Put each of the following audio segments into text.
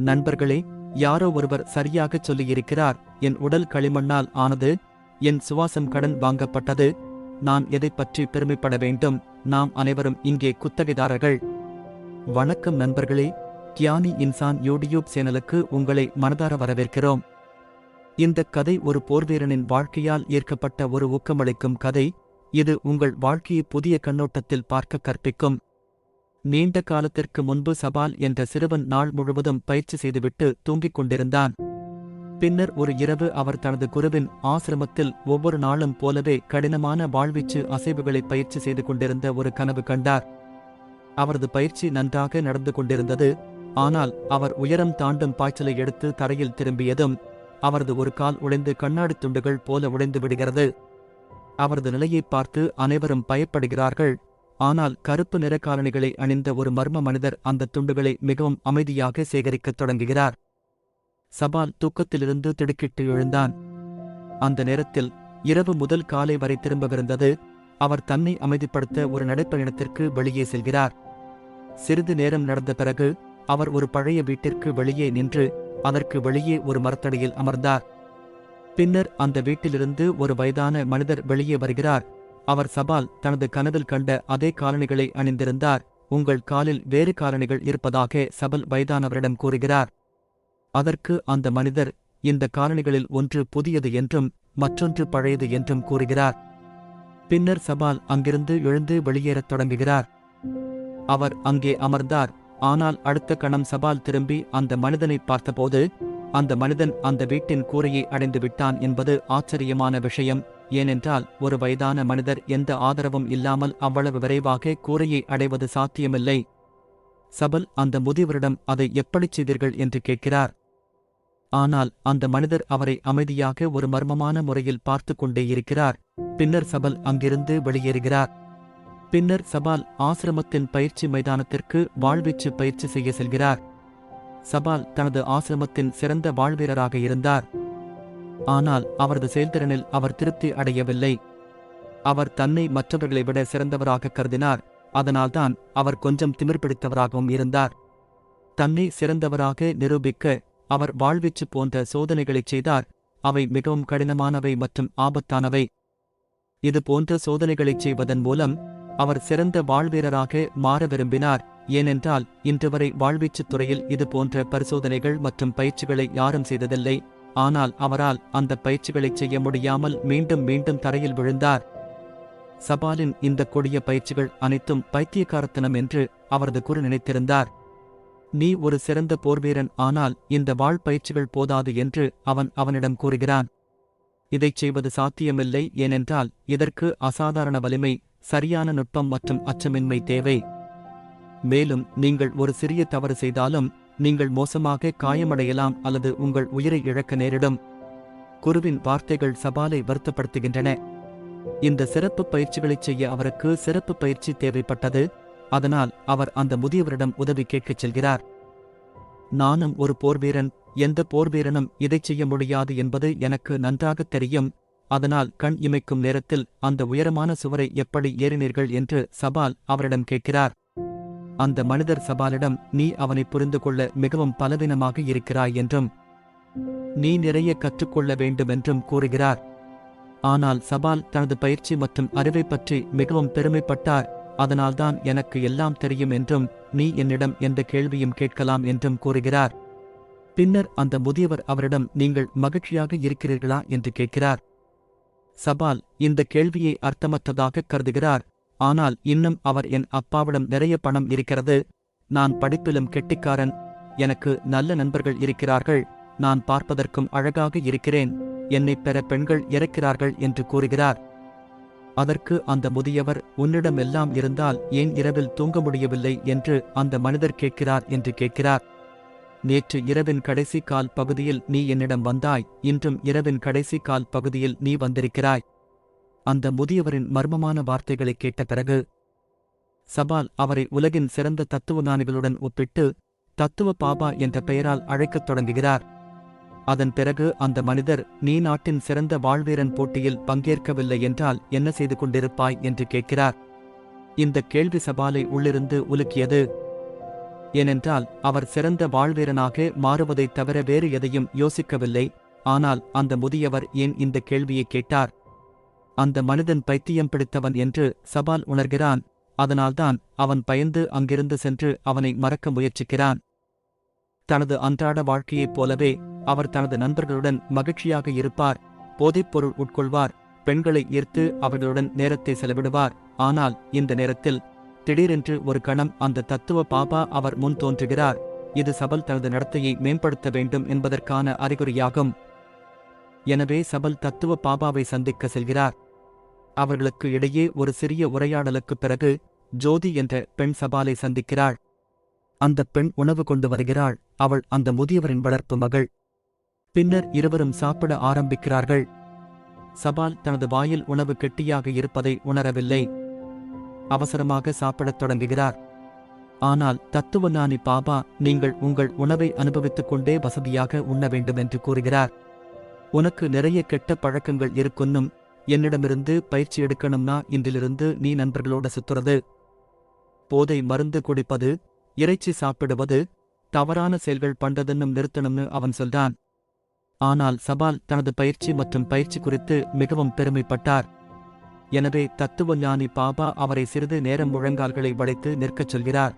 நண்பர்களே யாரோ ஒருவர் சரியாகச் சொல்லியிருக்கிறார். என் உடல் களிமண்ணால் ஆனது என் சுவாசம் கடன் வாங்கப்பட்டது. நான் எதைப் பற்றி பெருமைப்பட வேண்டும்? நாம் அனைவரும் இங்கே குத்தகைதாரர்கள். வணக்கம் நண்பர்களே கியானி இன்சான் யூடியூப் சேனலுக்கு உங்களை மனதார வரவேற்கிறோம். இந்த கதை ஒரு போர்வீரனின் வாழ்க்கையால் ஏற்கப்பட்ட ஒரு ஊக்கமளிக்கும் கதை. இது உங்கள் வாழ்க்கையை புதிய கண்ணோட்டத்தில் பார்க்க கற்பிக்கும். நீண்ட காலத்திற்கு முன்பு சபால் என்ற சிறுவன் நாள் முழுவதும் பயிற்சி செய்துவிட்டு தூங்கிக் கொண்டிருந்தான். பின்னர் ஒரு இரவு அவர் தனது குருவின் ஆசிரமத்தில் ஒவ்வொரு நாளும் போலவே கடினமான வாழ்வீச்சு அசைவுகளை பயிற்சி செய்து கொண்டிருந்த ஒரு கனவு கண்டார். அவரது பயிற்சி நன்றாக நடந்து கொண்டிருந்தது. ஆனால் அவர் உயரம் தாண்டும் பாய்ச்சலை எடுத்து தரையில் திரும்பியதும் அவரது ஒரு கால் உடைந்து கண்ணாடித் துண்டுகள் போல உடைந்து விடுகிறது. அவரது நிலையைப் பார்த்து அனைவரும் பயப்படுகிறார்கள். ஆனால் கருப்பு நிற காலணிகளை அணிந்த ஒரு மர்ம மனிதர் அந்த துண்டுகளை மிகவும் அமைதியாக சேகரிக்கத் தொடங்குகிறார். சபால் தூக்கத்திலிருந்து திடுக்கிட்டு எழுந்தான். அந்த நேரத்தில் இரவு முதல் காலை வரை திரும்பவிருந்தது அவர் தன்னை அமைதிப்படுத்த ஒரு நடைப்பயணத்திற்கு வெளியே செல்கிறார். சிறிது நேரம் நடந்த பிறகு அவர் ஒரு பழைய வீட்டிற்கு வெளியே நின்று அதற்கு வெளியே ஒரு மரத்தடியில் அமர்ந்தார். பின்னர் அந்த வீட்டிலிருந்து ஒரு வயதான மனிதர் வெளியே வருகிறார். அவர் சபால் தனது கனவில் கண்ட அதே காலணிகளை அணிந்திருந்தார். உங்கள் காலில் வேறு காலணிகள் இருப்பதாக சபல் வயதானவரிடம் கூறுகிறார். அதற்கு அந்த மனிதர் இந்த காலணிகளில் ஒன்று புதியது என்றும் மற்றொன்று பழையது என்றும் கூறுகிறார். பின்னர் சபால் அங்கிருந்து எழுந்து வெளியேறத் தொடங்குகிறார். அவர் அங்கே அமர்ந்தார். ஆனால் அடுத்த கணம் சபால் திரும்பி அந்த மனிதனை பார்த்தபோது அந்த மனிதன் அந்த வீட்டின் கூரையை அடைந்து விட்டான் என்பது ஆச்சரியமான விஷயம். ஏனென்றால் ஒரு வயதான மனிதர் எந்த ஆதரவும் இல்லாமல் அவ்வளவு விரைவாக கூரையை அடைவது சாத்தியமில்லை. சபல் அந்த முதியவரிடம் அதை எப்படிச் செய்தீர்கள் என்று கேட்கிறார். ஆனால் அந்த மனிதர் அவரை அமைதியாக ஒரு மர்மமான முறையில் பார்த்து கொண்டே இருக்கிறார். பின்னர் சபல் அங்கிருந்து வெளியேறுகிறார். பின்னர் சபால் ஆசிரமத்தின் பயிற்சி மைதானத்திற்கு வாழ்வீச்சு பயிற்சி செய்ய செல்கிறார். சபால் தனது ஆசிரமத்தின் சிறந்த வாழ்வீரராக இருந்தார். ஆனால் அவரது செயல்திறனில் அவர் திருப்தி அடையவில்லை. அவர் தன்னை மற்றவர்களை விட சிறந்தவராக கருதினார் அதனால்தான் அவர் கொஞ்சம் திமிர் பிடித்தவராகவும் இருந்தார். தன்னை சிறந்தவராக நிரூபிக்க அவர் வாழ்வீச்சு போன்ற சோதனைகளைச் செய்தார் அவை மிகவும் கடினமானவை மற்றும் ஆபத்தானவை. இது போன்ற சோதனைகளைச் செய்வதன் மூலம் அவர் சிறந்த வாழ்வீரராக மாற விரும்பினார் ஏனென்றால் இன்று வரை வாழ்வீச்சுத் துறையில் இது போன்ற பரிசோதனைகள் மற்றும் பயிற்சிகளை யாரும் செய்ததில்லை. ஆனால் அவரால் அந்த பயிற்சிகளைச் செய்ய முடியாமல் மீண்டும் மீண்டும் தரையில் விழுந்தார். சபாலின் இந்த கொடிய பயிற்சிகள் அனைத்தும் பைத்தியக்காரத்தனம் என்று அவரது குரு நினைத்திருந்தார். நீ ஒரு சிறந்த போர்வீரன் ஆனால் இந்த வாழ் பயிற்சிகள் போதாது என்று அவன் அவனிடம் கூறுகிறான். இதைச் செய்வது சாத்தியமில்லை ஏனென்றால் இதற்கு அசாதாரண வலிமை சரியான நுட்பம் மற்றும் அச்சமின்மை தேவை. மேலும் நீங்கள் ஒரு சிறிய தவறு செய்தாலும் நீங்கள் மோசமாக காயமடையலாம் அல்லது உங்கள் உயிரை இழக்க நேரிடும். குருவின் வார்த்தைகள் சபாலை வருத்தப்படுத்துகின்றன. இந்த சிறப்பு பயிற்சிகளைச் செய்ய அவருக்கு சிறப்பு பயிற்சி தேவைப்பட்டது. அதனால் அவர் அந்த முதியவரிடம் உதவி கேட்கச் செல்கிறார். நானும் ஒரு போர்வீரன். எந்த போர்வீரனும் இதைச் செய்ய முடியாது என்பது எனக்கு நன்றாகத் தெரியும். அதனால் கண் இமைக்கும் நேரத்தில் அந்த உயரமான சுவரை எப்படி ஏறினீர்கள் என்று சபால் அவரிடம் கேட்கிறார். அந்த மனிதர் சபாலிடம் நீ அவனை புரிந்து கொள்ள மிகவும் பலவீனமாக இருக்கிறாய் என்றும் நீ நிறைய கற்றுக்கொள்ள வேண்டுமென்றும் கூறுகிறார். ஆனால் சபால் தனது பயிற்சி மற்றும் அறிவைப் பற்றி மிகவும் பெருமைப்பட்டார். அதனால்தான் எனக்கு எல்லாம் தெரியும் என்றும் நீ என்னிடம் எந்த கேள்வியும் கேட்கலாம் என்றும் கூறுகிறார். பின்னர் அந்த முதியவர் அவரிடம் நீங்கள் மகிழ்ச்சியாக இருக்கிறீர்களா? என்று கேட்கிறார். சபால் இந்த கேள்வியை அர்த்தமற்றதாக கருதுகிறார். ஆனால் இன்னும் அவர் என் அப்பாவிடம் நிறைய பணம் இருக்கிறது. நான் படிப்பிலும் கெட்டிக்காரன். எனக்கு நல்ல நண்பர்கள் இருக்கிறார்கள். நான் பார்ப்பதற்கும் அழகாக இருக்கிறேன். என்னைப் பெற பெண்கள் இறக்கிறார்கள் என்று கூறுகிறார். அதற்கு அந்த முதியவர் உன்னிடமெல்லாம் இருந்தால் ஏன் இரவில் தூங்க முடியவில்லை? என்று அந்த மனிதர் கேட்கிறார் என்று கேட்கிறார். நேற்று இரவின் கடைசி கால் பகுதியில் நீ என்னிடம் வந்தாய். இன்றும் இரவின் கடைசி கால் பகுதியில் நீ வந்திருக்கிறாய். அந்த முதியவரின் மர்மமான வார்த்தைகளை கேட்ட பிறகு சபால் அவரை உலகின் சிறந்த தத்துவஞானிகளுடன் ஒப்பிட்டு தத்துவ பாபா என்ற பெயரால் அழைக்கத் தொடங்குகிறார். அதன் பிறகு அந்த மனிதர் நீ நாட்டின் சிறந்த வாழ்வீரன் போட்டியில் பங்கேற்கவில்லை என்றால் என்ன செய்து கொண்டிருப்பாய்? என்று கேட்கிறார். இந்த கேள்வி சபாலை உள்ளிருந்து உலுக்கியது ஏனென்றால் அவர் சிறந்த வாழ்வீரனாக மாறுவதைத் தவிர வேறு எதையும் யோசிக்கவில்லை. ஆனால் அந்த முதியவர் ஏன் இந்த கேள்வியை கேட்டார்? அந்த மனிதன் பைத்தியம் பிடித்தவன் என்று சபால் உணர்கிறான். அதனால்தான் அவன் பயந்து அங்கிருந்து சென்று அவனை மறக்க முயற்சிக்கிறான். தனது அன்றாட வாழ்க்கையைப் போலவே அவர் தனது நண்பர்களுடன் மகிழ்ச்சியாக இருப்பார். போதைப்பொருள் உட்கொள்வார். பெண்களை ஈர்த்து அவர்களுடன் நேரத்தை செலவிடுவார். ஆனால் இந்த நேரத்தில் திடீரென்று ஒரு கணம் அந்த தத்துவ பாபா அவர் முன் தோன்றுகிறார். இது சபல் தனது நடத்தையை மேம்படுத்த வேண்டும் என்பதற்கான அறிகுறியாகும். எனவே சபல் தத்துவ பாபாவை சந்திக்க செல்கிறார். அவர்களுக்கு இடையே ஒரு சிறிய உரையாடலுக்குப் பிறகு ஜோதி என்ற பெண் சபாலை சந்திக்கிறாள். அந்த பெண் உணவு கொண்டு வருகிறாள். அவள் அந்த முதியவரின் வளர்ப்பு மகள். பின்னர் இருவரும் சாப்பிட ஆரம்பிக்கிறார்கள். சபால் தனது வாயில் உணவு கெட்டியாக இருப்பதை உணரவில்லை. அவசரமாக சாப்பிடத் தொடங்குகிறார். ஆனால் தத்துவஞானி பாபா நீங்கள் உங்கள் உணவை அனுபவித்துக் கொண்டே வசதியாக உண்ண வேண்டும் என்று கூறுகிறார். உனக்கு நிறைய கெட்ட பழக்கங்கள் இருக்குன்னும் என்னிடமிருந்து பயிற்சி எடுக்கணும்னா இன்றிலிருந்து நீ நண்பர்களோட சுத்துறது. போதை மருந்து குடிப்பது இறைச்சி சாப்பிடுவது தவறான செயல்கள் பண்றதுன்னும் நிறுத்தணும்னு அவன் சொல்றான். ஆனால் சபால் தனது பயிற்சி மற்றும் பயிற்சி குறித்து மிகவும் பெருமைப்பட்டார். எனவே தத்துவ ஞானி பாபா அவரை சிறிது நேரம் முழங்கால்களை வளைத்து நிற்கச் சொல்கிறார்.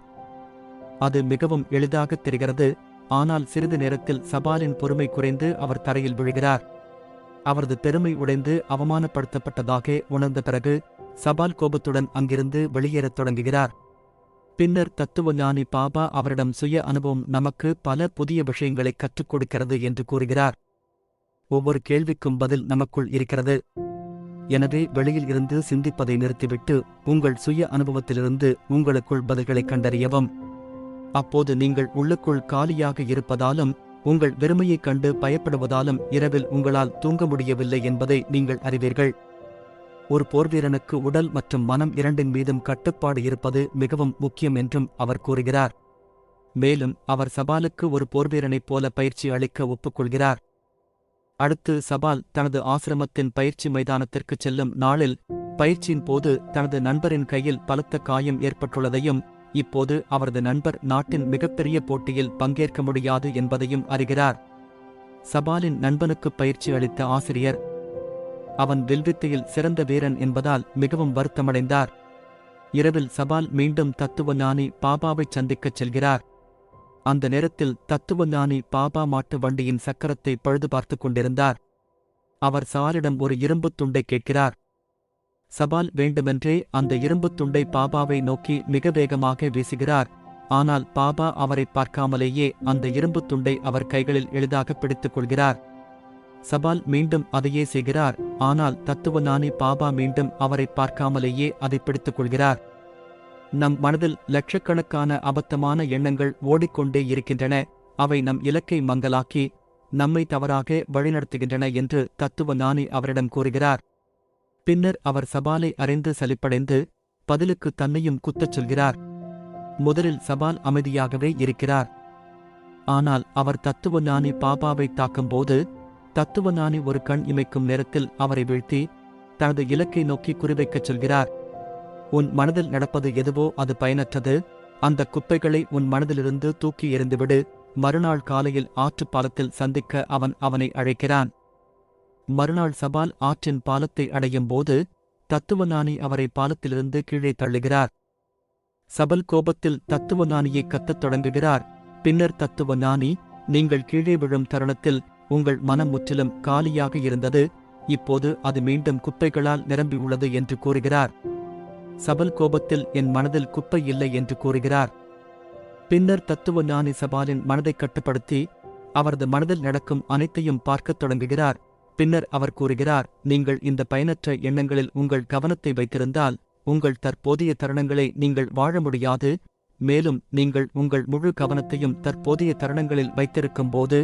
அது மிகவும் எளிதாகத் தெரிகிறது. ஆனால் சிறிது நேரத்தில் சபாலின் பொறுமை குறைந்து அவர் தரையில் விழுகிறார். அவரது பெருமை உடைந்து அவமானப்படுத்தப்பட்டதாக உணர்ந்த பிறகு சபால் கோபத்துடன் அங்கிருந்து வெளியேறத் தொடங்குகிறார். பின்னர் தத்துவ ஞானி பாபா அவரிடம் சுய அனுபவம் நமக்கு பல புதிய விஷயங்களை கற்றுக் கொடுக்கிறது என்று கூறுகிறார். ஒவ்வொரு கேள்விக்கும் பதில் நமக்குள் இருக்கிறது. எனவே வெளியில் இருந்து சிந்திப்பதை நிறுத்திவிட்டு உங்கள் சுய அனுபவத்திலிருந்து உங்களுக்குள் பதில்களை கண்டறியவும். அப்போது நீங்கள் உள்ளுக்குள் காலியாக இருப்பதாலும் உங்கள் வெறுமையைக் கண்டு பயப்படுவதாலும் இரவில் உங்களால் தூங்க முடியவில்லை என்பதை நீங்கள் அறிவீர்கள். ஒரு போர்வீரனுக்கு உடல் மற்றும் மனம் இரண்டின் மீதும் கட்டுப்பாடு இருப்பது மிகவும் முக்கியம் என்றும் அவர் கூறுகிறார். மேலும் அவர் சபாலுக்கு ஒரு போர்வீரனைப் போல பயிற்சி அளிக்க ஒப்புக்கொள்கிறார். அடுத்து சபால் தனது ஆசிரமத்தின் பயிற்சி மைதானத்திற்குச் செல்லும் நாளில் பயிற்சியின் போது தனது நண்பரின் கையில் பலத்த காயம் ஏற்பட்டுள்ளதையும் இப்போது அவரது நண்பர் நாட்டின் மிகப்பெரிய போட்டியில் பங்கேற்க முடியாது என்பதையும் அறிகிறார். சபாலின் நண்பனுக்கு பயிற்சி அளித்த ஆசிரியர் அவன் வில்வித்தையில் சிறந்த வீரன் என்பதால் மிகவும் வருத்தமடைந்தார். இரவில் சபால் மீண்டும் தத்துவ ஞானி பாபாவைச் சந்திக்கச் செல்கிறார். அந்த நேரத்தில் தத்துவ ஞானி பாபா மாட்டு வண்டியின் சக்கரத்தை பழுது பார்த்துக் கொண்டிருந்தார். அவர் சவாலிடம் ஒரு இரும்புத் துண்டை கேட்கிறார். சபால் வேண்டுமென்றே அந்த இரும்புத் துண்டை பாபாவை நோக்கி மிக வேகமாக வீசுகிறார். ஆனால் பாபா அவரை பார்க்காமலேயே அந்த இரும்புத் துண்டை அவர் கைகளில் எளிதாக பிடித்துக் கொள்கிறார். சபால் மீண்டும் அதையே செய்கிறார். ஆனால் தத்துவஞானி பாபா மீண்டும் அவரை பார்க்காமலேயே அதை பிடித்துக் கொள்கிறார். நம் மனதில் லட்சக்கணக்கான அபத்தமான எண்ணங்கள் ஓடிக்கொண்டே இருக்கின்றன. அவை நம் இலக்கை மங்கலாக்கி நம்மை தவறாக வழிநடத்துகின்றன என்று தத்துவ ஞானி அவரிடம் கூறுகிறார். பின்னர் அவர் சபாலை அறிந்து சலிப்படைந்து பதிலுக்கு தன்னையும் குத்தச் சொல்கிறார். முதலில் சபால் அமைதியாகவே இருக்கிறார். ஆனால் அவர் தத்துவ ஞானி பாபாவை தாக்கும்போது தத்துவ ஞானி ஒரு கண் இமைக்கும் நேரத்தில் அவரை வீழ்த்தி தனது இலக்கை நோக்கி குறிவைக்கச் சொல்கிறார். உன் மனதில் நடப்பது எதுவோ அது பயனற்றது. அந்த குப்பைகளை உன் மனதிலிருந்து தூக்கி எறிந்துவிடு. மறுநாள் காலையில் ஆற்றுப்பாலத்தில் சந்திக்க அவன் அவனை அழைக்கிறான். மறுநாள் சபால் ஆற்றின் பாலத்தை அடையும் போது தத்துவஞானி அவரை பாலத்திலிருந்து கீழே தள்ளுகிறார். சபல் கோபத்தில் தத்துவஞானியை கத்தத் தொடங்குகிறார். பின்னர் தத்துவஞானி நீங்கள் கீழே விழும் தருணத்தில் உங்கள் மனம் முற்றிலும் காலியாக இருந்தது. இப்போது அது மீண்டும் குப்பைகளால் நிரம்பியுள்ளது என்று கூறுகிறார். சபல் கோபத்தில் என் மனதில் குப்பை இல்லை என்று கூறுகிறார். பின்னர் தத்துவ ஞானி சபாலின் மனதைக் கட்டுப்படுத்தி அவரது மனதில் நடக்கும் அனைத்தையும் பார்க்கத் தொடங்குகிறார். பின்னர் அவர் கூறுகிறார் நீங்கள் இந்த பயனற்ற எண்ணங்களில் உங்கள் கவனத்தை வைத்திருந்தால் உங்கள் தற்போதைய தருணங்களை நீங்கள் வாழ முடியாது. மேலும் நீங்கள் உங்கள் முழு கவனத்தையும் தற்போதைய தருணங்களில் வைத்திருக்கும் போது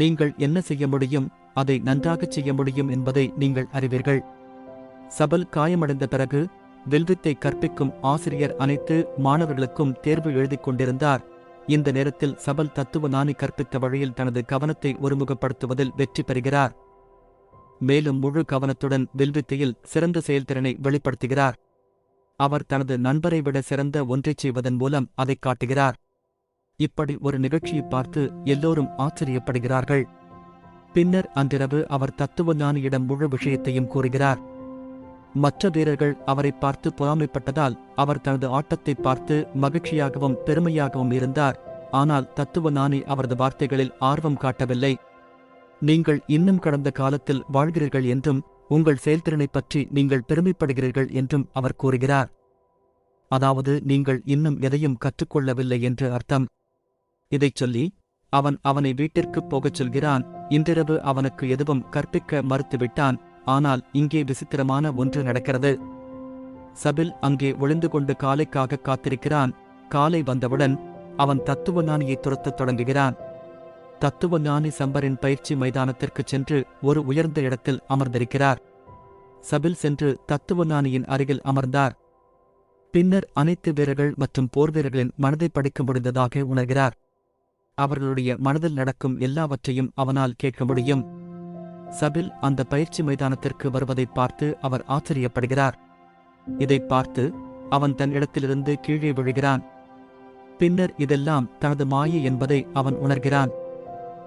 நீங்கள் என்ன செய்ய முடியும் அதை நன்றாகச் செய்ய முடியும் என்பதை நீங்கள் அறிவீர்கள். சபல் காயமடைந்த பிறகு வில்வித்தை கற்பிக்கும் ஆசிரியர் அனைத்து மாணவர்களுக்கும் தேர்வு எழுதிக் கொண்டிருந்தார். இந்த நேரத்தில் சபல் தத்துவ நாணி கற்பித்த வழியில் தனது கவனத்தை ஒருமுகப்படுத்துவதில் வெற்றி பெறுகிறார். மேலும் முழு கவனத்துடன் வில்வித்தையில் சிறந்த செயல்திறனை வெளிப்படுத்துகிறார். அவர் தனது நண்பரை விட சிறந்த ஒன்றைச் செய்வதன் மூலம் அதைக் காட்டுகிறார். இப்படி ஒரு நிகழ்ச்சியைப் பார்த்து எல்லோரும் ஆச்சரியப்படுகிறார்கள். பின்னர் அன்றிரவு அவர் தத்துவ ஞானியிடம் முழு விஷயத்தையும் கூறுகிறார். மற்ற வீரர்கள் அவரை பார்த்து பொறாமைப்பட்டதால் அவர் தனது ஆட்டத்தை பார்த்து மகிழ்ச்சியாகவும் பெருமையாகவும் இருந்தார். ஆனால் தத்துவஞானி அவரது வார்த்தைகளில் ஆர்வம் காட்டவில்லை. நீங்கள் இன்னும் கடந்த காலத்தில் வாழ்கிறீர்கள் என்றும் உங்கள் செயல்திறனைப் பற்றி நீங்கள் பெருமைப்படுகிறீர்கள் என்றும் அவர் கூறுகிறார். அதாவது நீங்கள் இன்னும் எதையும் கற்றுக்கொள்ளவில்லை என்று அர்த்தம். இதைச் சொல்லி அவன் அவனை வீட்டிற்குப் போகச் சொல்கிறான். இன்றிரவு அவனுக்கு எதுவும் கற்பிக்க மறுத்துவிட்டான். ஆனால் இங்கே விசித்திரமான ஒன்று நடக்கிறது. சபில் அங்கே ஒளிந்து கொண்டு காலைக்காக காத்திருக்கிறான். காலை வந்தவுடன் அவன் தத்துவ ஞானியை துரத்தத் தொடங்குகிறான். தத்துவ ஞானி சம்பரின் பயிற்சி மைதானத்திற்குச் சென்று ஒரு உயர்ந்த இடத்தில் அமர்ந்திருக்கிறார். சபில் சென்று தத்துவஞானியின் அருகில் அமர்ந்தார். பின்னர் அனைத்து வீரர்கள் மற்றும் போர் வீரர்களின் மனதை படிக்க முடிந்ததாக உணர்கிறார். அவர்களுடைய மனதில் நடக்கும் எல்லாவற்றையும் அவனால் கேட்க முடியும். சபில் அந்த பயிற்சி மைதானத்திற்கு வருவதைப் பார்த்து அவர் ஆச்சரியப்படுகிறார். இதைப் பார்த்து அவன் தன் இடத்திலிருந்து கீழே விழுகிறான். பின்னர் இதெல்லாம் தனது மாயை என்பதை அவன் உணர்கிறான்.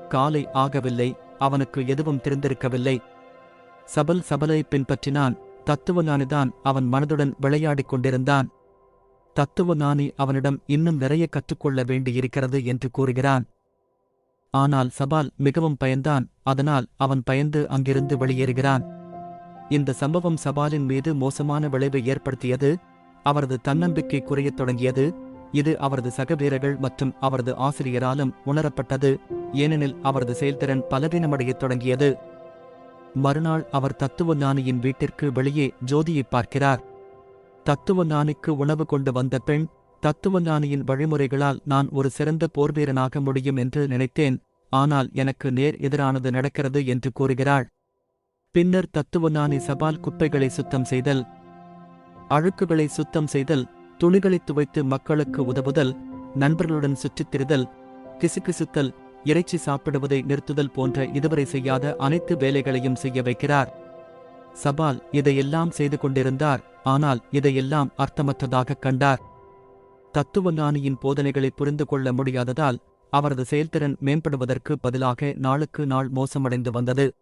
காலை ஆகவில்லை அவனுக்கு எதுவும் தெரிந்திருக்கவில்லை. சபல் சபலை பின்பற்றினான் தத்துவஞானிதான் அவன் மனதுடன் விளையாடிக் கொண்டிருந்தான். தத்துவஞானி அவனிடம் இன்னும் நிறைய கற்றுக்கொள்ள வேண்டியிருக்கிறது என்று கூறுகிறான். ஆனால் சபால் மிகவும் பயந்தான் அதனால் அவன் பயந்து அங்கிருந்து வெளியேறுகிறான். இந்த சம்பவம் சபாலின் மீது மோசமான விளைவை ஏற்படுத்தியது அவரது தன்னம்பிக்கை குறையத் தொடங்கியது இது அவரது சக வீரர்கள் மற்றும் அவரது ஆசிரியராலும் உணரப்பட்டது ஏனெனில் அவரது செயல்திறன் பலவீனமடையத் தொடங்கியது. மறுநாள் அவர் தத்துவஞானியின் வீட்டிற்கு வெளியே ஜோதியைப் பார்க்கிறார். தத்துவ ஞானிக்கு உணவு கொண்டு வந்த பெண் தத்துவஞானியின் வழிமுறைகளால் நான் ஒரு சிறந்த போர்வீரனாக முடியும் என்று நினைத்தேன் ஆனால் எனக்கு நேர் எதிரானது நடக்கிறது என்று கூறுகிறாள். பின்னர் தத்துவஞானி சபால் குப்பைகளை சுத்தம் செய்தல். அழுக்குகளை சுத்தம் செய்தல் துணிகளை துவைத்து மக்களுக்கு உதவுதல் நண்பர்களுடன் சுற்றித் திரிதல் கிசுகிசுத்தல் இறைச்சி சாப்பிடுவதை நிறுத்துதல் போன்ற இதுவரை செய்யாத அனைத்து வேலைகளையும் செய்ய வைக்கிறார். சபால் இதையெல்லாம் செய்து கொண்டிருந்தார் ஆனால் இதையெல்லாம் அர்த்தமற்றதாக கண்டார். தத்துவஞானியின் போதனைகளை புரிந்து கொள்ள முடியாததால் அவரது செயல்திறன் மேம்படுவதற்கு பதிலாக நாளுக்கு நாள் மோசமடைந்து வந்தது.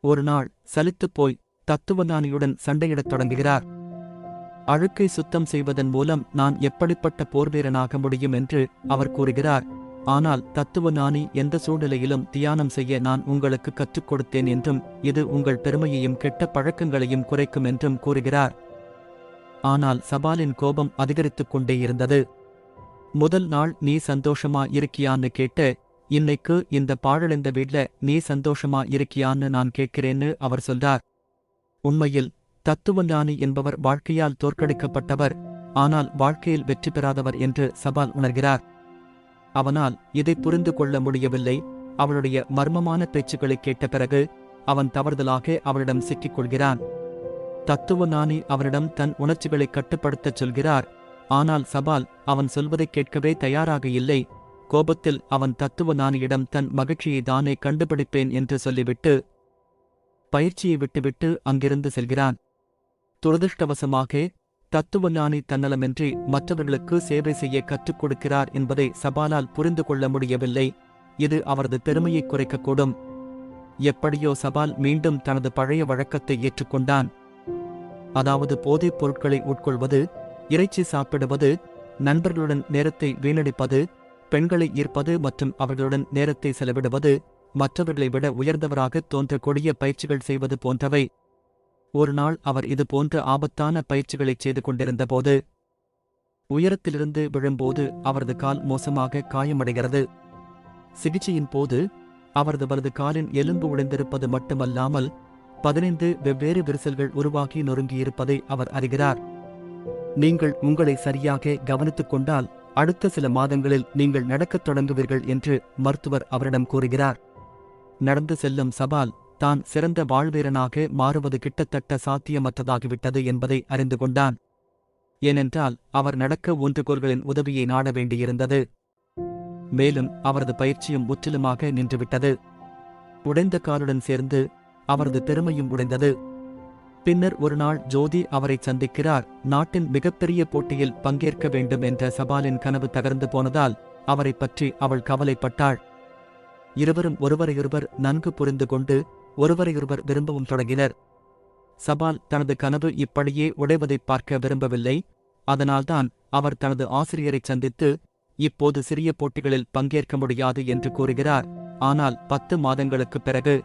ஒரு நாள் சலித்துப் போய் தத்துவஞானியுடன் சண்டையிடத் தொடங்குகிறார். அழுக்கை சுத்தம் செய்வதன் மூலம் நான் எப்படிப்பட்ட போர்வீரனாக முடியும்? என்று அவர் கூறுகிறார். ஆனால் தத்துவஞானி எந்த சூழ்நிலையிலும் தியானம் செய்ய நான் உங்களுக்கு கற்றுக் கொடுத்தேன் என்றும் இது உங்கள் பெருமையையும் கெட்ட பழக்கங்களையும் குறைக்கும் என்றும் கூறுகிறார். ஆனால் சபாலின் கோபம் அதிகரித்துக் கொண்டே இருந்தது. முதல் நாள் நீ சந்தோஷமா இருக்கியான்னு கேட்டு இன்னைக்கு இந்த பாழடைந்த வீட்ல நீ சந்தோஷமா இருக்கியான்னு நான் கேட்கிறேன்னு அவர் சொல்றார். உண்மையில் தத்துவஞானி என்பவர் வாழ்க்கையால் தோற்கடிக்கப்பட்டவர் ஆனால் வாழ்க்கையில் வெற்றி பெறாதவர் என்று சபால் உணர்கிறார். அவனால் இதை புரிந்து கொள்ள முடியவில்லை. அவளுடைய மர்மமான பேச்சுக்களை கேட்ட பிறகு அவன் தவறுதலாக அவளிடம் சிக்கிக் கொள்கிறான். தத்துவஞானி அவரிடம் தன் உணர்ச்சிகளை கட்டுப்படுத்தச் சொல்கிறார். ஆனால் சபால் அவன் சொல்வதைக் கேட்கவே தயாராக இல்லை. கோபத்தில் அவன் தத்துவஞானியிடம் தன் மகிழ்ச்சியை தானே கண்டுபிடிப்பேன் என்று சொல்லிவிட்டு பயிற்சியை விட்டுவிட்டு அங்கிருந்து செல்கிறான். துரதிருஷ்டவசமாக தத்துவஞானி தன்னலமின்றி மற்றவர்களுக்கு சேவை செய்ய கற்றுக் கொடுக்கிறார் என்பதை சபாலால் புரிந்து கொள்ள முடியவில்லை. இது அவரது பெருமையை குறைக்கக்கூடும். எப்படியோ சபால் மீண்டும் தனது பழைய வழக்கத்தை ஏற்றுக்கொண்டான். அதாவது போதைப் பொருட்களை உட்கொள்வது இறைச்சி சாப்பிடுவது நண்பர்களுடன் நேரத்தை வீணடிப்பது பெண்களை ஈர்ப்பது மற்றும் அவர்களுடன் நேரத்தை செலவிடுவது மற்றவர்களை விட உயர்ந்தவராக தோன்ற கொடிய பயிற்சிகள் செய்வது போன்றவை. ஒரு நாள் அவர் இது போன்ற ஆபத்தான பயிற்சிகளைச் செய்து கொண்டிருந்தபோது உயரத்திலிருந்து விழும்போது அவரது கால் மோசமாக காயமடைகிறது. சிகிச்சையின் போது அவரது வலது காலின் எலும்பு உடைந்திருப்பது மட்டுமல்லாமல் பதினைந்து வெவ்வேறு விரிசல்கள் உருவாகி நொறுங்கியிருப்பதை அவர் அறிகிறார். நீங்கள் உங்களை சரியாக கவனித்துக் கொண்டால் அடுத்த சில மாதங்களில் நீங்கள் நடக்கத் தொடங்குவீர்கள் என்று மருத்துவர் அவரிடம் கூறுகிறார். நடந்து செல்லும் சபால் தான் சிறந்த வாழ்வீரனாக மாறுவது கிட்டத்தட்ட சாத்தியமற்றதாகிவிட்டது என்பதை அறிந்து கொண்டான். ஏனென்றால் அவர் நடக்க ஊன்றுகோல்களின் உதவியை நாட வேண்டியிருந்தது. மேலும் அவரது பயிற்சியும் முற்றிலுமாக நின்றுவிட்டது. உடைந்த காலுடன் சேர்ந்து அவரது பெருமையும் உடைந்தது. பின்னர் ஒரு நாள் ஜோதி அவரை சந்திக்கிறார். நாட்டின் மிகப்பெரிய போட்டியில் பங்கேற்க வேண்டும் என்ற சபாலின் கனவு தகர்ந்து போனதால் அவரைப் பற்றி அவள் கவலைப்பட்டாள். இருவரும் ஒருவரையொருவர் நன்கு புரிந்து கொண்டு ஒருவரையொருவர் விரும்பவும் தொடங்கினர். சபால் தனது கனவு இப்படியே உடைவதைப் பார்க்க விரும்பவில்லை. அதனால்தான் அவர் தனது ஆசிரியரைச் சந்தித்து இப்போது சிறிய போட்டிகளில் பங்கேற்க முடியாது என்று கூறுகிறார். ஆனால் பத்து மாதங்களுக்குப் பிறகு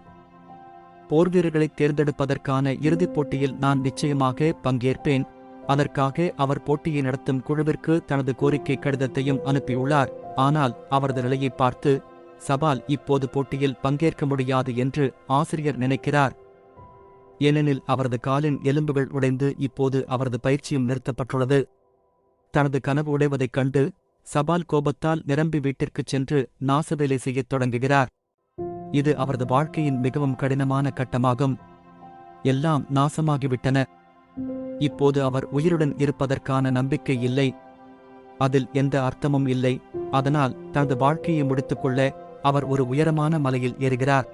போர்வீரர்களை தேர்ந்தெடுப்பதற்கான இறுதிப் போட்டியில் நான் நிச்சயமாக பங்கேற்பேன். அதற்காக அவர் போட்டியை நடத்தும் குழுவிற்கு தனது கோரிக்கை கடிதத்தையும் அனுப்பியுள்ளார். ஆனால் அவரது நிலையை பார்த்து சபால் இப்போது போட்டியில் பங்கேற்க முடியாது என்று ஆசிரியர் நினைக்கிறார். ஏனெனில் அவரது காலின் எலும்புகள் உடைந்து இப்போது அவரது பயிற்சியும் நிறுத்தப்பட்டுள்ளது. தனது கனவு உடைவதைக் கண்டு சபால் கோபத்தால் நிரம்பி வீட்டிற்குச் சென்று நாசவேலை செய்யத் தொடங்குகிறார். இது அவரது வாழ்க்கையின் மிகவும் கடினமான கட்டமாகும். எல்லாம் நாசமாகிவிட்டன. இப்போது அவர் உயிருடன் இருப்பதற்கான நம்பிக்கை இல்லை. அதில் எந்த அர்த்தமும் இல்லை. அதனால் தனது வாழ்க்கையை முடித்துக்கொள்ள அவர் ஒரு உயரமான மலையில் ஏறுகிறார்.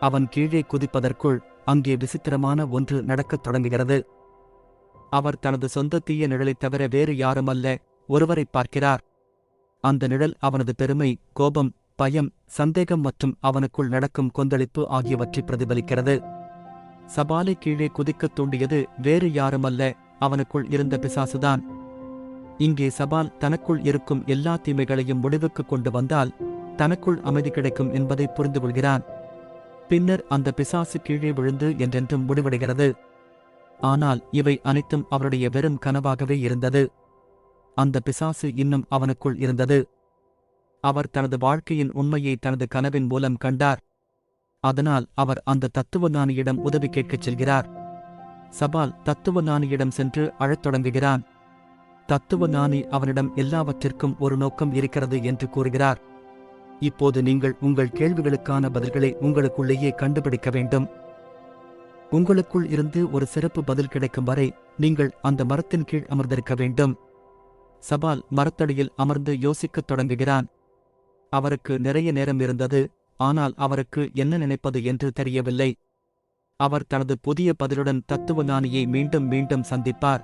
அவன் கீழே குதிப்பதற்குள் அங்கே விசித்திரமான ஒன்று நடக்கத் தொடங்குகிறது. அவர் தனது சொந்த தீய நிழலைத் தவிர வேறு யாருமல்ல. ஒருவரைப் பார்க்கிறார். அந்த நிழல் அவனது பெருமை கோபம் பயம் சந்தேகம் மற்றும் அவனுக்குள் நடக்கும் கொந்தளிப்பு ஆகியவற்றை பிரதிபலிக்கிறது. சபாலை கீழே குதிக்கத் தூண்டியது வேறு யாருமல்ல அவனுக்குள் இருந்த பிசாசுதான். இங்கே சபால் தனக்குள் இருக்கும் எல்லா தீமைகளையும் முடிவுக்கு கொண்டு வந்தால் தனக்குள் அமைதி கிடைக்கும் என்பதை புரிந்து கொள்கிறான் பின்னர் அந்த பிசாசு கீழே விழுந்து என்றென்றும் முடிவடைகிறது. ஆனால் இவை அனைத்தும் அவருடைய வெறும் கனவாகவே இருந்தது. அந்த பிசாசு இன்னும் அவனுக்குள் இருந்தது. அவர் தனது வாழ்க்கையின் உண்மையை தனது கனவின் மூலம் கண்டார். அதனால் அவர் அந்த தத்துவஞானியிடம் உதவி கேட்கச் செல்கிறார். சபால் தத்துவஞானியிடம் சென்று அழத் தொடங்குகிறான். தத்துவஞானி அவனிடம் எல்லாவற்றிற்கும் ஒரு நோக்கம் இருக்கிறது என்று கூறுகிறார். இப்போது நீங்கள் உங்கள் கேள்விகளுக்கான பதில்களை உங்களுக்குள்ளேயே கண்டுபிடிக்க வேண்டும். உங்களுக்குள் இருந்து ஒரு சிறப்பு பதில் கிடைக்கும் வரை நீங்கள் அந்த மரத்தின் கீழ் அமர்ந்திருக்க வேண்டும். சபால் மரத்தடியில் அமர்ந்து யோசிக்கத் தொடங்குகிறான். அவருக்கு நிறைய நேரம் இருந்தது ஆனால் அவருக்கு என்ன நினைப்பது என்று தெரியவில்லை. அவர் தனது புதிய பதிலுடன் தத்துவஞானியை மீண்டும் மீண்டும் சந்திப்பார்.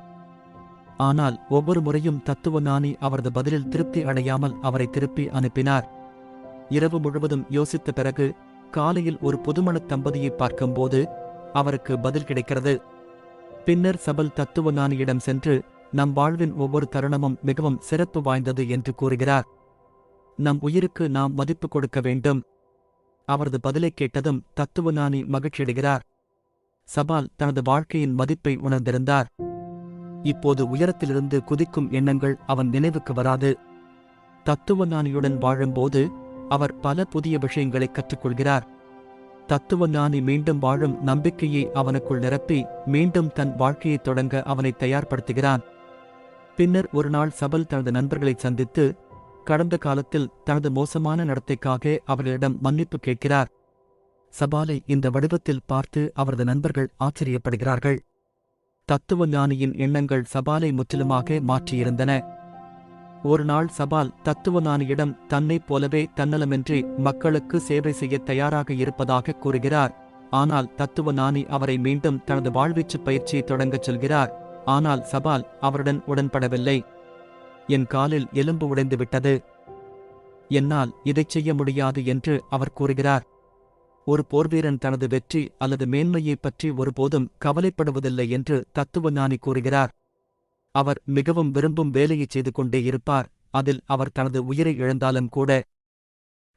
ஆனால் ஒவ்வொரு முறையும் தத்துவஞானி அவரது பதிலில் திருப்தி அடையாமல் அவரை திருப்பி அனுப்பினார். இரவு முழுவதும் யோசித்த பிறகு காலையில் ஒரு புதுமணத் தம்பதியை பார்க்கும்போது அவருக்கு பதில் கிடைக்கிறது. பின்னர் சபல் தத்துவஞானியிடம் சென்று நம் வாழ்வின் ஒவ்வொரு தருணமும் மிகவும் சிறப்பு வாய்ந்தது என்று கூறுகிறார். நம் உயிருக்கு நாம் மதிப்பு கொடுக்க வேண்டும். அவரது பதிலைக் கேட்டதும் தத்துவஞானி மகிழ்ச்சியடைகிறார். சபால் தனது வாழ்க்கையின் மதிப்பை உணர்ந்திருந்தார். இப்போது உயரத்திலிருந்து குதிக்கும் எண்ணங்கள் அவன் நினைவுக்கு வராது. தத்துவஞானியுடன் வாழும்போது அவர் பல புதிய விஷயங்களை கற்றுக்கொள்கிறார். தத்துவஞானி மீண்டும் வாழும் நம்பிக்கையை அவனுக்குள் நிரப்பி மீண்டும் தன் வாழ்க்கையைத் தொடங்க அவனை தயார்படுத்துகிறான். பின்னர் ஒரு நாள் சபல் தனது நண்பர்களைச் சந்தித்து கடந்த காலத்தில் தனது மோசமான நடத்தைக்காக அவர்களிடம் மன்னிப்பு கேட்கிறார். சபாலை இந்த வடிவத்தில் பார்த்து அவரது நண்பர்கள் ஆச்சரியப்படுகிறார்கள். தத்துவ ஞானியின் எண்ணங்கள் சபாலை முற்றிலுமாக மாற்றியிருந்தன. ஒரு நாள் சபால் தத்துவஞானியிடம் தன்னைப் போலவே தன்னலமின்றி மக்களுக்கு சேவை செய்ய தயாராக இருப்பதாக கூறுகிறார். ஆனால் தத்துவஞானி அவரை மீண்டும் தனது வாழ்வீச்சு பயிற்சியை தொடங்கச் சொல்கிறார். ஆனால் சபால் அவருடன் உடன்படவில்லை. என் காலில் எலும்பு உடைந்து விட்டது என்னால் இதைச் செய்ய முடியாது என்று அவர் கூறுகிறார். ஒரு போர்வீரன் தனது வெற்றி அல்லது மேன்மையைப் பற்றி ஒருபோதும் கவலைப்படுவதில்லை என்று தத்துவஞானி கூறுகிறார். அவர் மிகவும் விரும்பும் வேலையைச் செய்து கொண்டே இருப்பார். அதில் அவர் தனது உயிரை இழந்தாலும் கூட.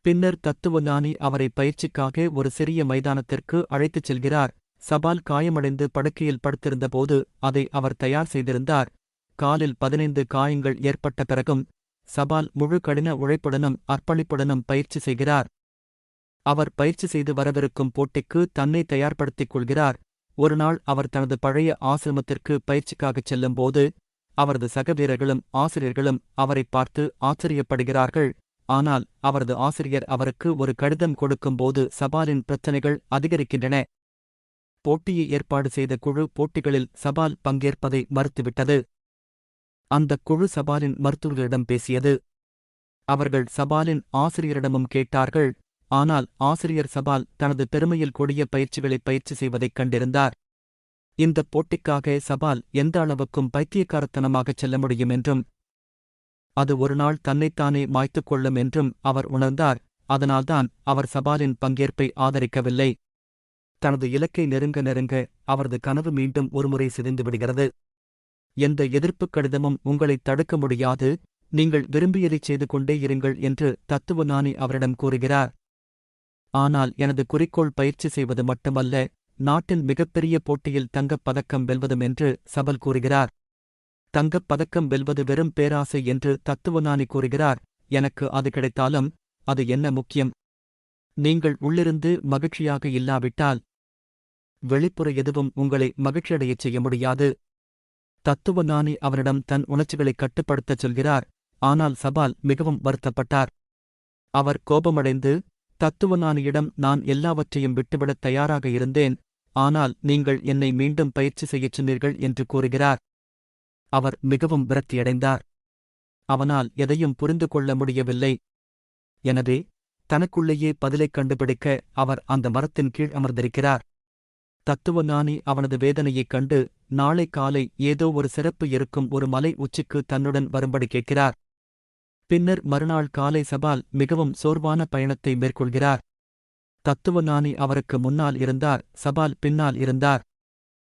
பின்னர் தத்துவஞானி அவரை பயிற்சிக்காக ஒரு சிறிய மைதானத்திற்கு அழைத்துச் செல்கிறார். சபால் காயமடைந்து படுக்கையில் படுத்திருந்தபோது அதை அவர் தயார் செய்திருந்தார். காலில் பதினைந்து காயங்கள் ஏற்பட்ட பிறகும் சபால் முழு கடின உழைப்புடனும் அர்ப்பணிப்புடனும் பயிற்சி செய்கிறார். அவர் பயிற்சி செய்து வரவிருக்கும் போட்டிக்கு தன்னை தயார்படுத்திக் கொள்கிறார். ஒருநாள் அவர் தனது பழைய ஆசிரமத்திற்கு பயிற்சிக்காகச் செல்லும்போது அவரது சக வீரர்களும் ஆசிரியர்களும் அவரைப் பார்த்து ஆச்சரியப்படுகிறார்கள். ஆனால் அவரது ஆசிரியர் அவருக்கு ஒரு கடிதம் கொடுக்கும்போது சபாலின் பிரச்சனைகள் அதிகரிக்கின்றன. போட்டியை ஏற்பாடு செய்த குழு போட்டிகளில் சபால் பங்கேற்பதை மறுத்துவிட்டது. அந்தக் குழு சபாலின் மருத்துவர்களிடம் பேசியது. அவர்கள் சபாலின் ஆசிரியரிடமும் கேட்டார்கள். ஆனால் ஆசிரியர் சபால் தனது பெருமையில் கொடிய பயிற்சிகளை பயிற்சி செய்வதைக் கண்டிருந்தார். இந்த போட்டிக்காக சபால் எந்த அளவுக்கும் பைத்தியக்காரத்தனமாகச் செல்ல முடியும் என்றும் அது ஒருநாள் தன்னைத்தானே மாய்த்துக் கொள்ளும் என்றும் அவர் உணர்ந்தார். அதனால்தான் அவர் சபாலின் பங்கேற்பை ஆதரிக்கவில்லை. தனது இலக்கை நெருங்க நெருங்க அவரது கனவு மீண்டும் ஒருமுறை சிதைந்து விடுகிறது. எந்த எதிர்ப்புக் கடிதமும் உங்களைத் தடுக்க முடியாது. நீங்கள் விரும்பியதைச் செய்து கொண்டே இருங்கள் என்று தத்துவஞானி அவரிடம் கூறுகிறார். ஆனால் எனது குறிக்கோள் பயிற்சி செய்வது மட்டுமல்ல நாட்டின் மிகப்பெரிய போட்டியில் தங்கப் பதக்கம் வெல்வதும் என்று சபல் கூறுகிறார். தங்கப் பதக்கம் வெல்வது வெறும் பேராசை என்று தத்துவஞானி கூறுகிறார். எனக்கு அது கிடைத்தாலும் அது என்ன முக்கியம்? நீங்கள் உள்ளிருந்து மகிழ்ச்சியாக இல்லாவிட்டால் வெளிப்புற எதுவும் உங்களை மகிழ்ச்சியடையச் செய்ய முடியாது. தத்துவஞானி அவனிடம் தன் உணர்ச்சிகளைக் கட்டுப்படுத்தச் சொல்கிறார். ஆனால் சபால் மிகவும் வருத்தப்பட்டார். அவர் கோபமடைந்து தத்துவஞானியிடம் நான் எல்லாவற்றையும் விட்டுவிடத் தயாராக இருந்தேன். ஆனால் நீங்கள் என்னை மீண்டும் பயிற்சி செய்யச் சொன்னீர்கள் என்று கூறுகிறார். அவர் மிகவும் விரக்தியடைந்தார். அவனால் எதையும் புரிந்து கொள்ள முடியவில்லை. எனவே தனக்குள்ளேயே பதிலைக் கண்டுபிடிக்க அவர் அந்த மரத்தின் கீழ் அமர்ந்திருக்கிறார். தத்துவஞானி அவனது வேதனையைக் கண்டு நாளை காலை ஏதோ ஒரு சிறப்பு இருக்கும் ஒரு மலை உச்சிக்கு தன்னுடன் வரும்படி கேட்கிறார். பின்னர் மறுநாள் காலை சபால் மிகவும் சோர்வான பயணத்தை மேற்கொள்கிறார். தத்துவஞானி அவருக்கு முன்னால் இருந்தார் சபால் பின்னால் இருந்தார்.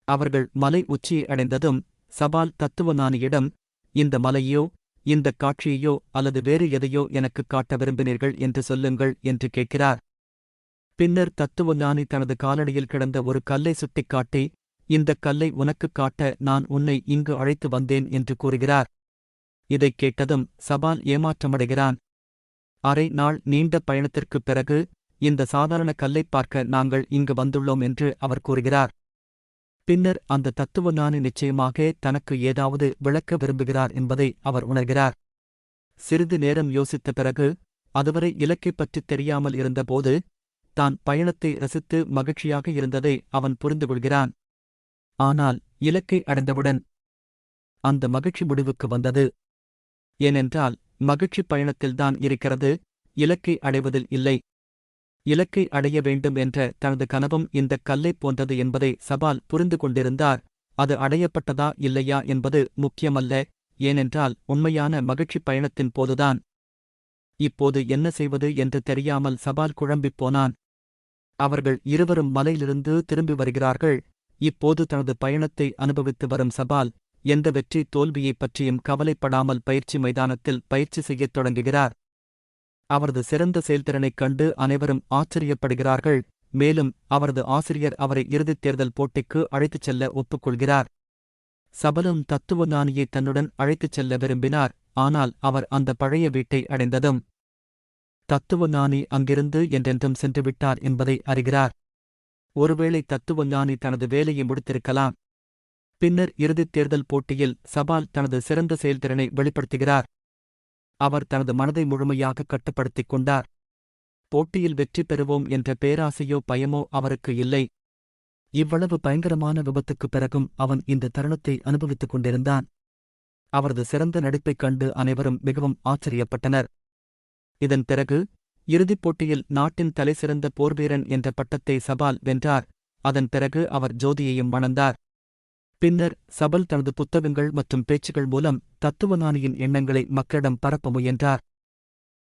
அவர்கள் மலை உச்சியை அடைந்ததும் சபால் தத்துவஞானியிடம் இந்த மலையோ இந்த காட்சியையோ அல்லது வேறு எதையோ எனக்குக் காட்ட விரும்பினீர்கள் என்று சொல்லுங்கள் என்று கேட்கிறார். பின்னர் தத்துவஞானி தனது காலடியில் கிடந்த ஒரு கல்லை சுட்டிக்காட்டி இந்தக் கல்லை உனக்குக் காட்ட நான் உன்னை இங்கு அழைத்து வந்தேன் என்று கூறுகிறார். இதைக் கேட்டதும் சபால் ஏமாற்றமடைகிறான். அரை நாள் நீண்ட பயணத்திற்குப் பிறகு இந்த சாதாரண கல்லைப் பார்க்க நாங்கள் இங்கு வந்துள்ளோம் என்று அவர் கூறுகிறார். பின்னர் அந்த தத்துவஞானி நிச்சயமாக தனக்கு ஏதாவது விளக்க விரும்புகிறார் என்பதை அவர் உணர்கிறார். சிறிது நேரம் யோசித்த பிறகு அதுவரை இலக்கைப் பற்றித் தெரியாமல் இருந்தபோது தான் பயணத்தை ரசித்து மகிழ்ச்சியாக இருந்ததை அவன் புரிந்துகொள்கிறான் ஆனால் இலக்கை அடைந்தவுடன் அந்த மகிழ்ச்சி முடிவுக்கு வந்தது. ஏனென்றால் மகிழ்ச்சி பயணத்தில்தான் இருக்கிறது இலக்கை அடைவதில் இல்லை. இலக்கை அடைய வேண்டும் என்ற தனது கனவும் இந்தக் கல்லைப் போன்றது என்பதை சபால் புரிந்து கொண்டிருந்தார். அது அடையப்பட்டதா இல்லையா என்பது முக்கியமல்ல ஏனென்றால் உண்மையான மகிழ்ச்சி பயணத்தின் போதுதான். இப்போது என்ன செய்வது என்று தெரியாமல் சபால் குழம்பிப் போனான். அவர்கள் இருவரும் மலையிலிருந்து திரும்பி வருகிறார்கள். இப்போது தனது பயணத்தை அனுபவித்து வரும் சபால் எந்த வெற்றி தோல்வியைப் பற்றியும் கவலைப்படாமல் பயிற்சி மைதானத்தில் பயிற்சி செய்யத் தொடங்குகிறார். அவரது சிறந்த செயல்திறனைக் கண்டு அனைவரும் ஆச்சரியப்படுகிறார்கள் மேலும் அவரது ஆசிரியர் அவரை இறுதித் தேர்தல் போட்டிக்கு அழைத்துச் செல்ல ஒப்புக்கொள்கிறார். சபலும் தத்துவஞானியை தன்னுடன் அழைத்துச் செல்ல விரும்பினார் ஆனால் அவர் அந்த பழைய வீட்டை அடைந்ததும் தத்துவஞானி அங்கிருந்து என்றென்றும் சென்றுவிட்டார் என்பதை அறிகிறார். ஒருவேளை தத்துவஞானி தனது வேலையை முடித்திருக்கலாம். பின்னர் இறுதித் தேர்தல் போட்டியில் சபால் தனது சிறந்த செயல்திறனை வெளிப்படுத்துகிறார். அவர் தனது மனதை முழுமையாக கட்டுப்படுத்திக் கொண்டார். போட்டியில் வெற்றி பெறுவோம் என்ற பேராசையோ பயமோ அவருக்கு இல்லை. இவ்வளவு பயங்கரமான விபத்துக்குப் பிறகும் அவன் இந்த தருணத்தை அனுபவித்துக் கொண்டிருந்தான். அவரது சிறந்த நடிப்பைக் கண்டு அனைவரும் மிகவும் ஆச்சரியப்பட்டனர். இதன் பிறகு இறுதிப் போட்டியில் நாட்டின் தலைசிறந்த போர்வீரன் என்ற பட்டத்தை சபால் வென்றார். அதன் பிறகு அவர் ஜோதியையும் மணந்தார் பின்னர் சபல் தனது புத்தகங்கள் மற்றும் பேச்சுகள் மூலம் தத்துவஞானியின் எண்ணங்களை மக்களிடம் பரப்ப முயன்றார்.